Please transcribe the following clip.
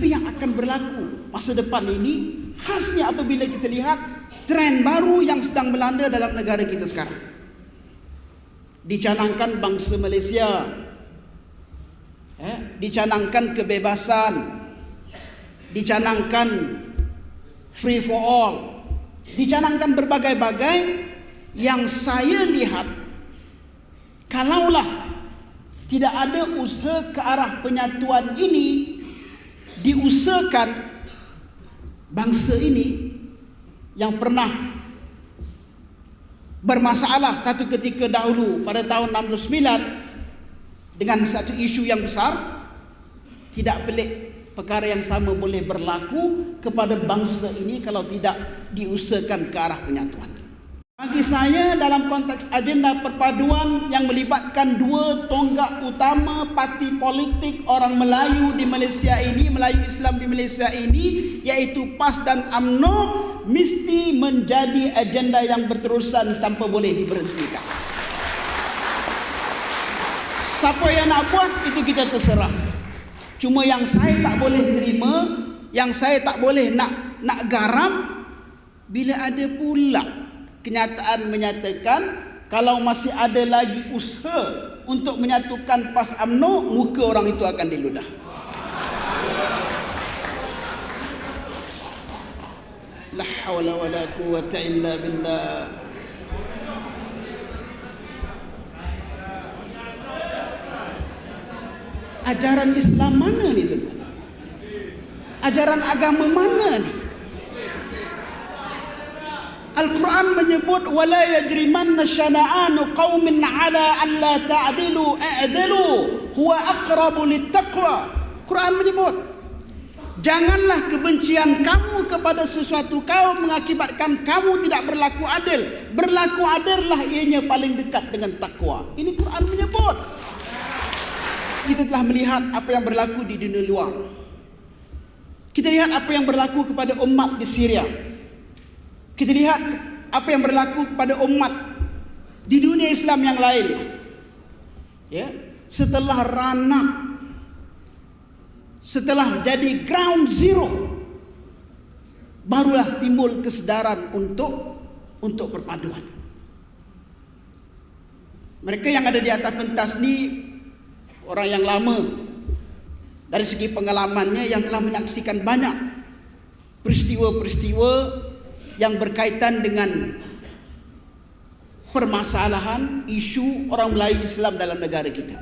Tapi yang akan berlaku masa depan ini khasnya apabila kita lihat tren baru yang sedang melanda dalam negara kita sekarang. Dicanangkan bangsa Malaysia eh, dicanangkan kebebasan dicanangkan free for all dicanangkan berbagai-bagai yang saya lihat kalaulah tidak ada usaha ke arah penyatuan ini diusahakan bangsa ini yang pernah bermasalah satu ketika dahulu pada tahun 69 dengan satu isu yang besar tidak pelik perkara yang sama boleh berlaku kepada bangsa ini kalau tidak diusahakan ke arah penyatuan. Bagi saya dalam konteks agenda perpaduan yang melibatkan dua tonggak utama parti politik orang Melayu di Malaysia ini, Melayu Islam di Malaysia ini iaitu PAS dan AMNO mesti menjadi agenda yang berterusan tanpa boleh diberhentikan. Siapa yang nak buat itu kita terserah. Cuma yang saya tak boleh terima, yang saya tak boleh nak nak garam bila ada pula kenyataan menyatakan kalau masih ada lagi usaha untuk menyatukan PAS AMNO, muka orang itu akan diludah. La hawla wa la quwwata illa billah. Ajaran Islam mana ni tuan? Ajaran agama mana ni? Al-Quran menyebut wala yajrimanna syana'anu qaumin 'ala an la ta'dilu i'dilu huwa aqrabu littaqwa. Quran menyebut Janganlah kebencian kamu kepada sesuatu kaum mengakibatkan kamu tidak berlaku adil. Berlaku adillah ianya paling dekat dengan takwa. Ini Quran menyebut. Kita telah melihat apa yang berlaku di dunia luar. Kita lihat apa yang berlaku kepada umat di Syria. Kita lihat apa yang berlaku kepada umat di dunia Islam yang lain. Ya, setelah ranah setelah jadi ground zero barulah timbul kesedaran untuk untuk perpaduan. Mereka yang ada di atas pentas ni orang yang lama dari segi pengalamannya yang telah menyaksikan banyak peristiwa-peristiwa yang berkaitan dengan permasalahan isu orang Melayu Islam dalam negara kita.